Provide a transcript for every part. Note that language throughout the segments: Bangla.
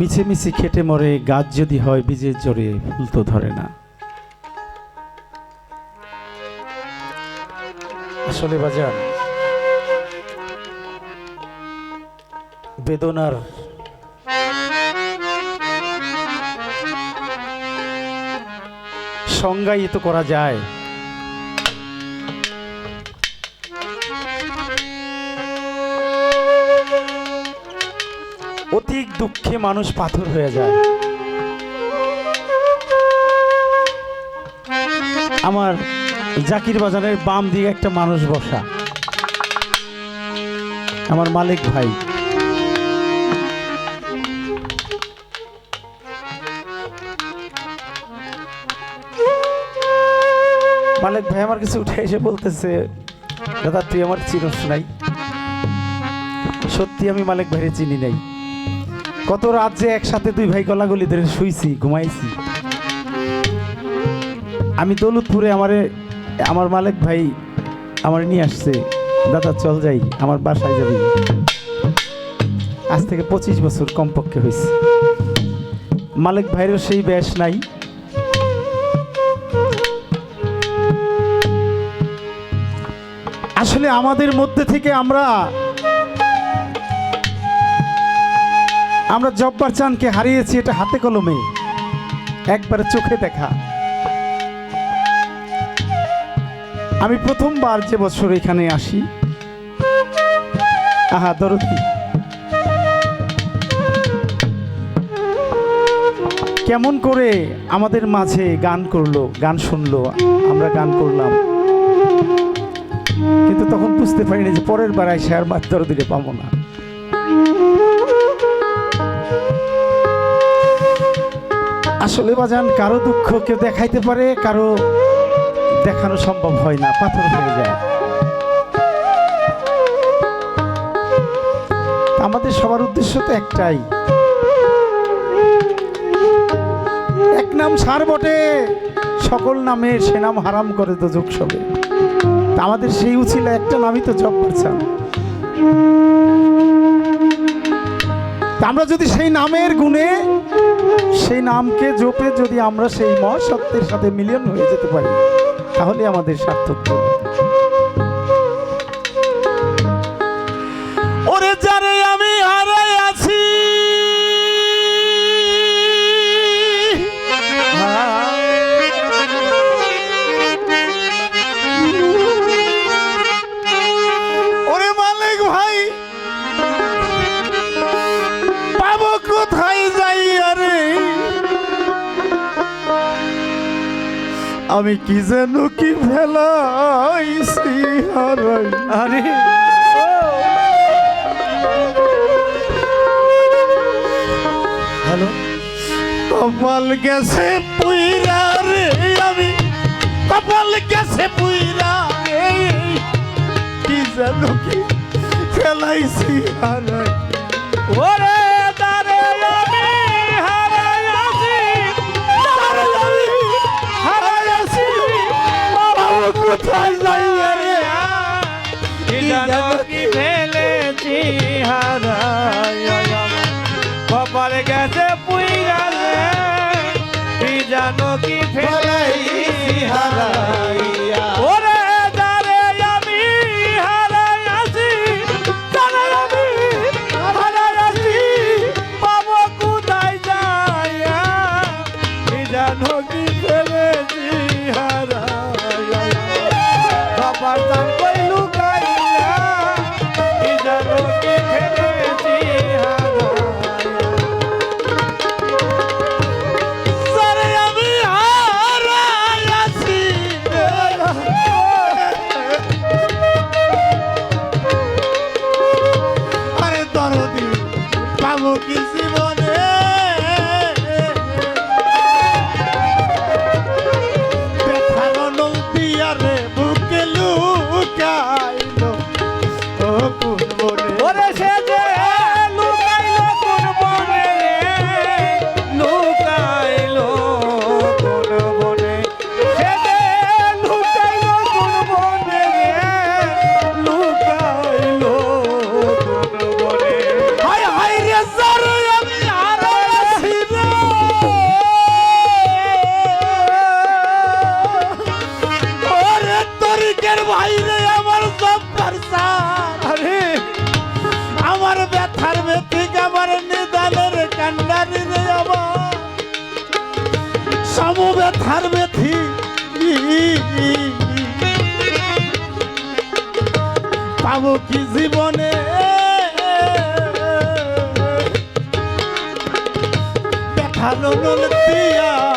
মিছে মিছে খেটে মরে গাছ যদি হয় বীজের জোরে ফুল তো ধরে না। আসলে বাজার বেদনার সংজ্ঞায়িত করা যায় দুঃখে মানুষ পাথর হয়ে যায়। আমার জাকির বাজারের বাম দিকে একটা মানুষ বসা। আমার মালিক ভাই। মালিক ভাই আমার কাছে উঠে এসে বলতেছে, দাদা, তুই আমার চিরস নাই সত্যি আমি মালিক ভাইরে চিনি নাই। কত রাত যে একসাথে দুই ভাই গলাগলি ধরে শুইছি, ঘুমাইছি। আমি দৌলতপুরে আমারে, আমার মালিক ভাই আমার নিয়ে আসছে, দাদা, চল যাই, আমার বাসায় যাবি। আজ থেকে পঁচিশ বছর কমপক্ষে হয়েছে মালিক ভাইয়েরও সেই ব্যাস নাই। আসলে আমাদের মধ্যে থেকে আমরা আমরা জব্বার চানকে হারিয়েছি এটা হাতে কলমে। একবারে চোখে দেখা। আমি প্রথমবার যে বছর এখানে আসি। আহা, দরদি কেমন করে আমাদের মাঝে গান করল, গান শুনলো, আমরা গান করলাম। কিন্তু তখন বুঝতে পারিনি যে পরের বার আইসে আর মাছ দরদিরে পাবো না। আসলে বাজান, কারও দুঃখ কেউ দেখাইতে পারে, কারও দেখানো সম্ভব হয় না, পাথর হয়ে যায়। আমাদের সবার উদ্দেশ্য তো একটাই। এক নাম সার বটে, সকল নামে সে নাম হারাম করে তো যোগ সবে। আমাদের সেই উচিল একটা নামই তো জব করছেন তা আমরা যদি সেই নামের গুণে সেই নামকে জোপে যদি আমরা সেই মহাসত্যের সাথে মিলিয়ন হয়ে যেতে পারি, তাহলে আমাদের সার্থক ওরে যারে আমি কি যেন কি ফেলাইছি হারাই। আরে। হ্যালো? কপাল গেছে পুইরা রে আমি। কপাল গেছে পুইরা রে। কি যেন কি ফেলাইছি হারাই। ওরে কোথায় যাই রে কি জানো কি ফেলেছি আমার কপাল গেছে পুইরা রে কি জানো কি ফেলেছি হারাইয়া ওরে আমি হারাই পাবো কি জীবনে? ব্যথা নিয়া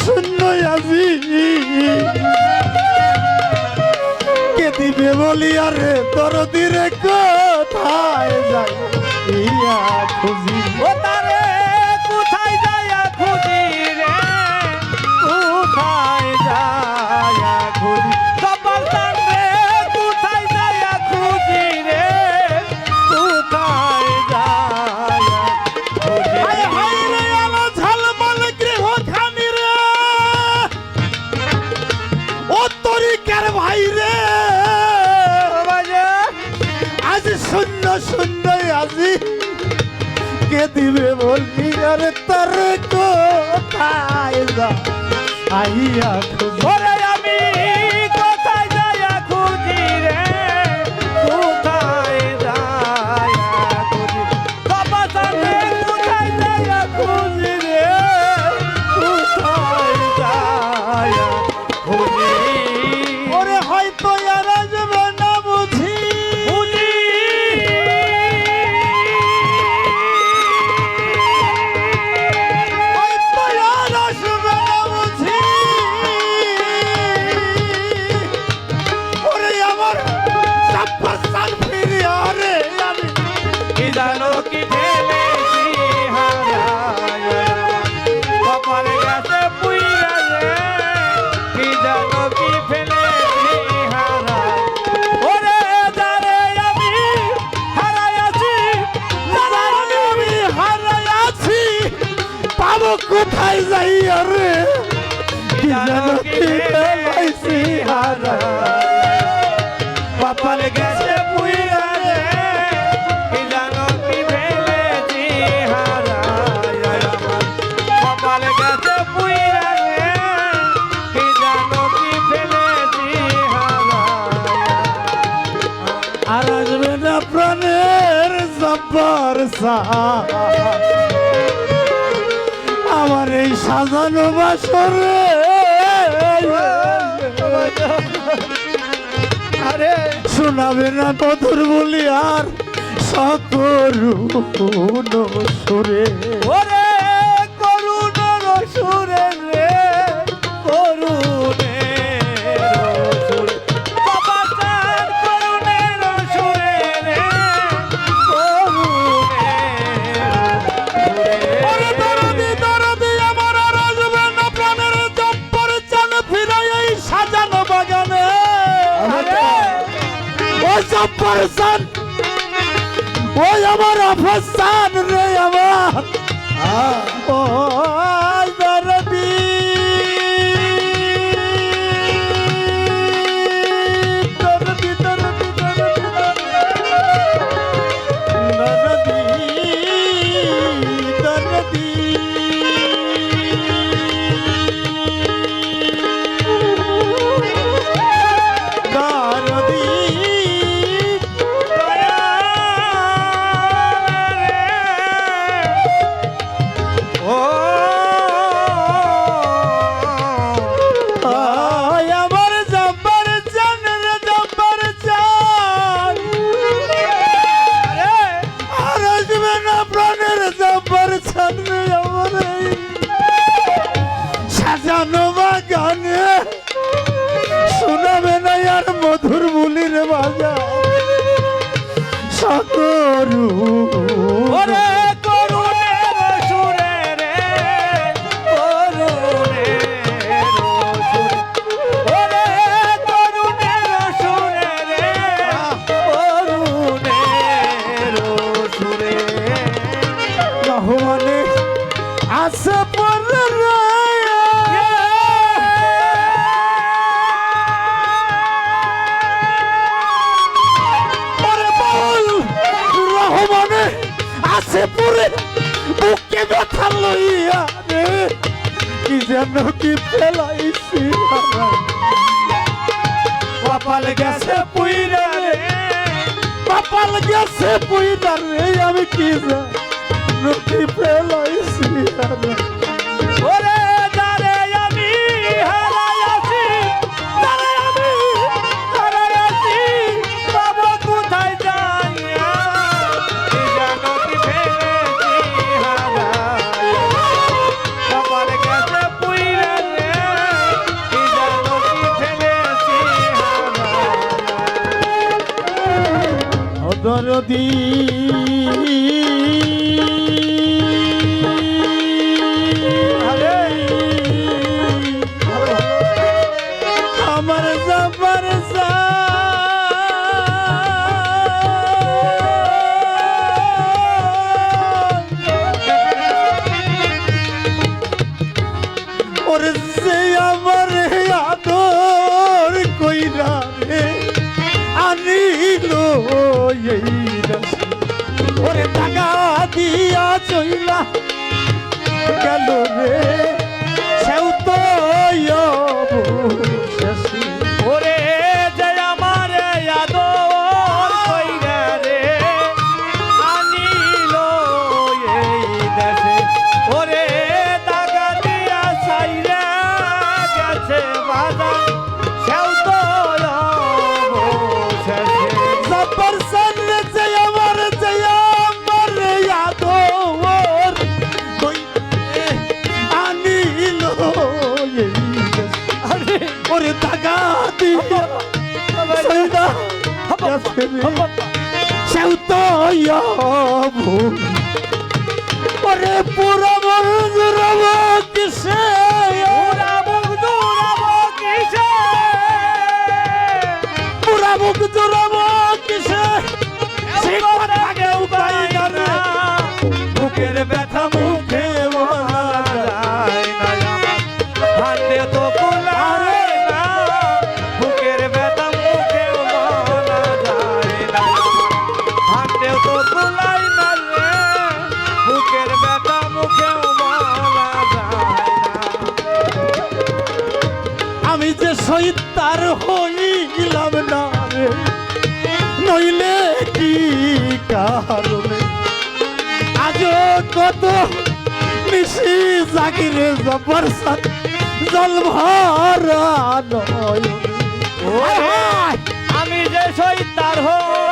শূন্য আছি কে দিবে বলিয়া রে তোর দিরে কোথায় যাই খুঁজি? ও তারে! চর্চা আমার এই সাজানো বাসর আরে শোনাবে না কথুর বলি আর সকরু সুরে। ওসব পারসান ওই আমার আফসান রে আমার। ও সকরু যেন কি ফেলাইছি কপাল গেছে পুইরা রে। কপাল গেছে পুইরা আমি কি জানি কি ফেলাইছি ওরে হারাইয়া সেও তো ওরে পুরা মজুরব কিসে পুরা মুখ জুড়ব আমি যে শহীদ, তার হইলাম না রে। নইলে কি কারণে? আজ কত নিশি জাগিরে জবর সাথ জল ভরা নয় আমি যে শহীদ, তার হইলাম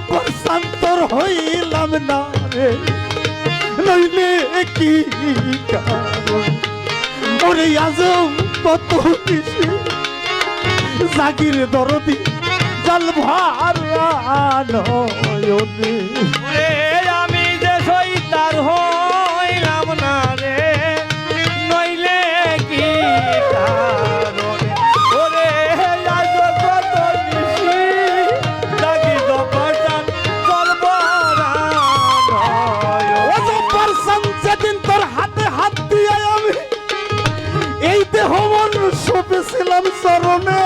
জবর শান্তর হইলাম না রে। নইলে কি ওরে আজম, কত কিছু জাগির দরদি, জল ভারা আমি যে সৈতার হইলাম না। সপেছিলাম চরণে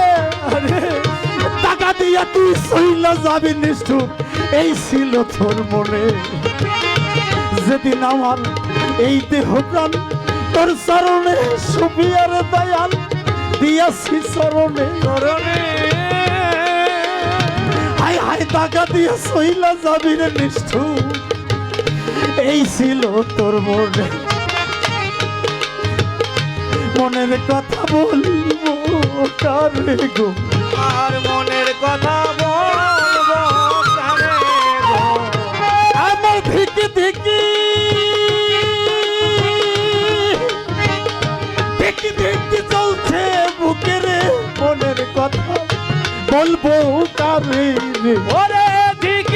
আরে টাকা দিয়া তুই সইলা যাবি নিষ্ঠুর এই ছিল তোর মনে। যেদিন আমার এই দেহ প্রাণ তোর চরণে সুবিয়ার দয়াল দিয়াছি চরণে চরণে হাই হাই টাকা দিয়া সইলা যাবি রে নিষ্ঠুর এই ছিল তোর মনে। মনের কথা বলব। কারে গো? আর মনের কথা বলব কারে গো? আমার ধিকি ধিকি ধিকি ধিকি চলছে বুকের মনের কথা। বলব কারে রে? ওরে ধিকি ধিকি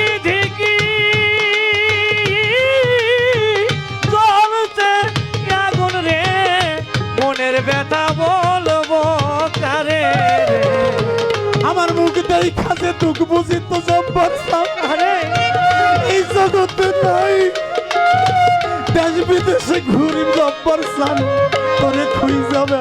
আমার খাতে দেখা বুঝি তো আরে। এই জগতে নাই দেশ বিদেশে ঘুরি জব্বর সান তোরে খুই যাবে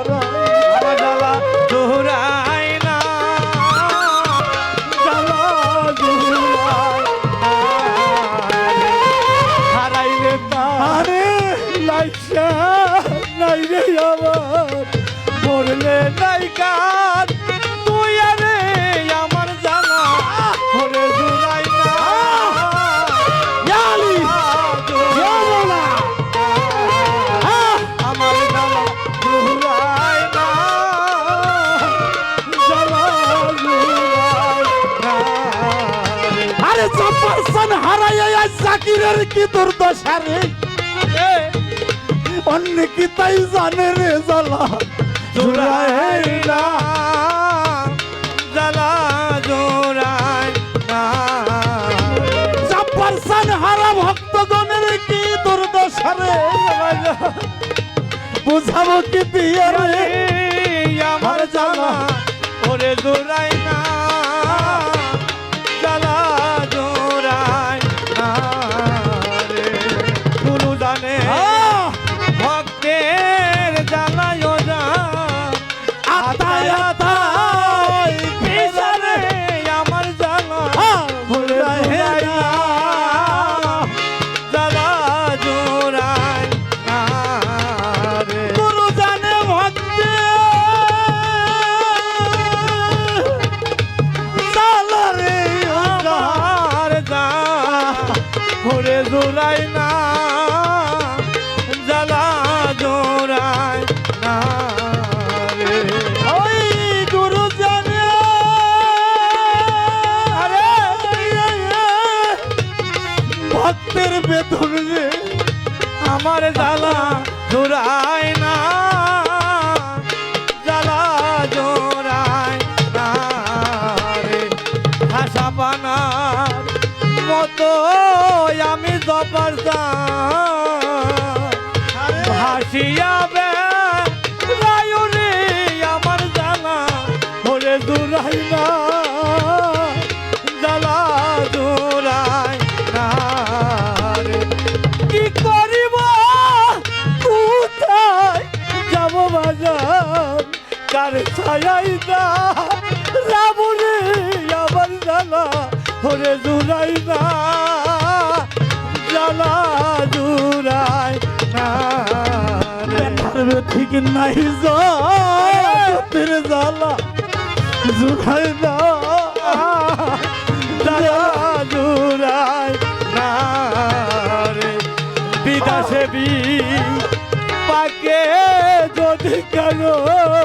কি দুর্দশা রে। অন্য কি তাই জানে রে জ্বালা? জুড়াই না। জানা জুড়াই না। জব্বর সান হারা ভক্তগণের কি দুর্দশা রে? বুঝাবো কি দিয়ে রে? আমার জানা ওরে জোড়াই না। ঘুরে জোড়াই না জ্বালা জোড়াই না রে। ওই গুরু জানে। আরে ভক্তের বেতন রে আমার জ্বালা জোড়াই কার রাবণে আমার জ্বালা ওরে জুড়াই না জ্বালা জুড়াই না ঠিক নাই জ্বালা জুড়াই না জ্বালা জুড়াই না বিদাসে বি পাকে যদি কারও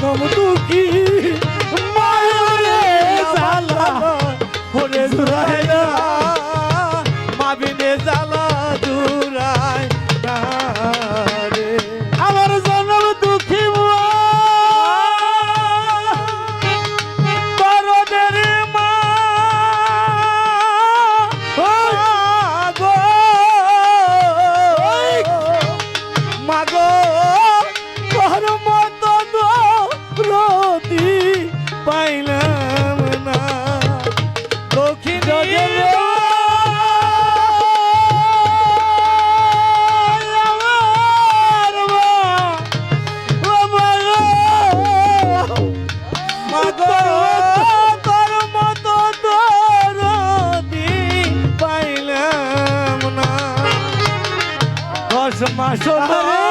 জনম দুঃখী। পাইলাম না দশ মাস ধরে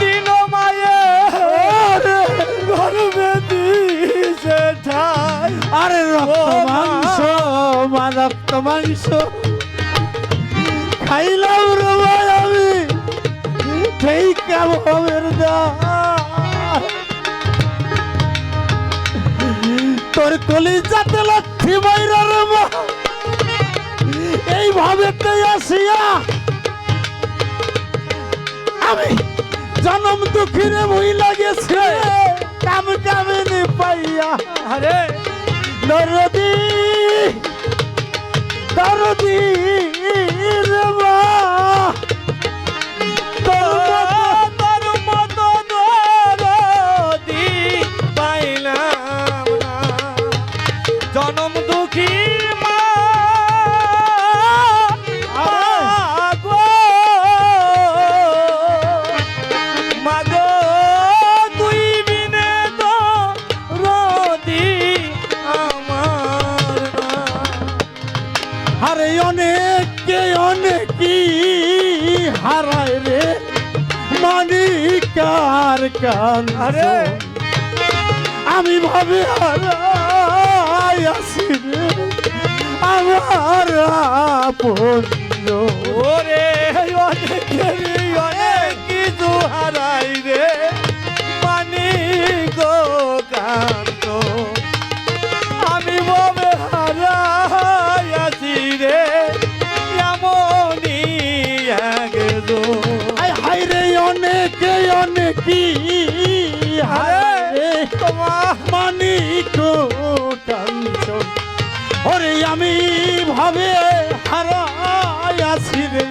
দিন মায়ে ওরে গর্বে দিছে ঠাই। আরে রক্ত মাংস মা রক্ত মাংস। খাইলাম রে আমি। সেই কেমন দা তোর কলি যাতে লক্ষ্মী বাইরের মা। এইভাবে আসিয়া আমি জনম দুঃখীরে ভুই লাগেছে কাম কামিনী পাইয়া। আরে। দরদি দরদি।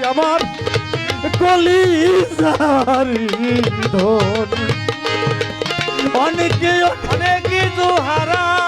আমার কলিজারি ধন। অনেকে অনেক হারাই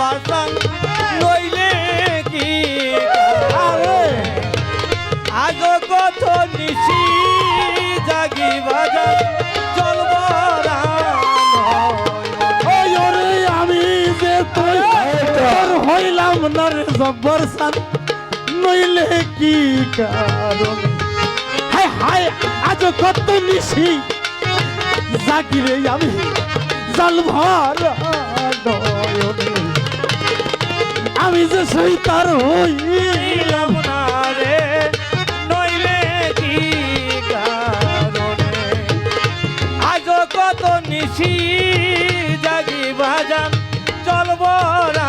না দপাসান নইলে কি আরে? আজ কত নিশি জাগি বাজার চলবরা আমি যে তুই হইলাম না রে জব্বর সান, নইলে কি কারণে? হায় হায়, আজ কত নিশি জাগিরে আমি, জল ভরা নয়নে। আমি যে সেই তার হইলাম না রে, নইলে কি আজ কত নিশি জাগি বাজান চলবরা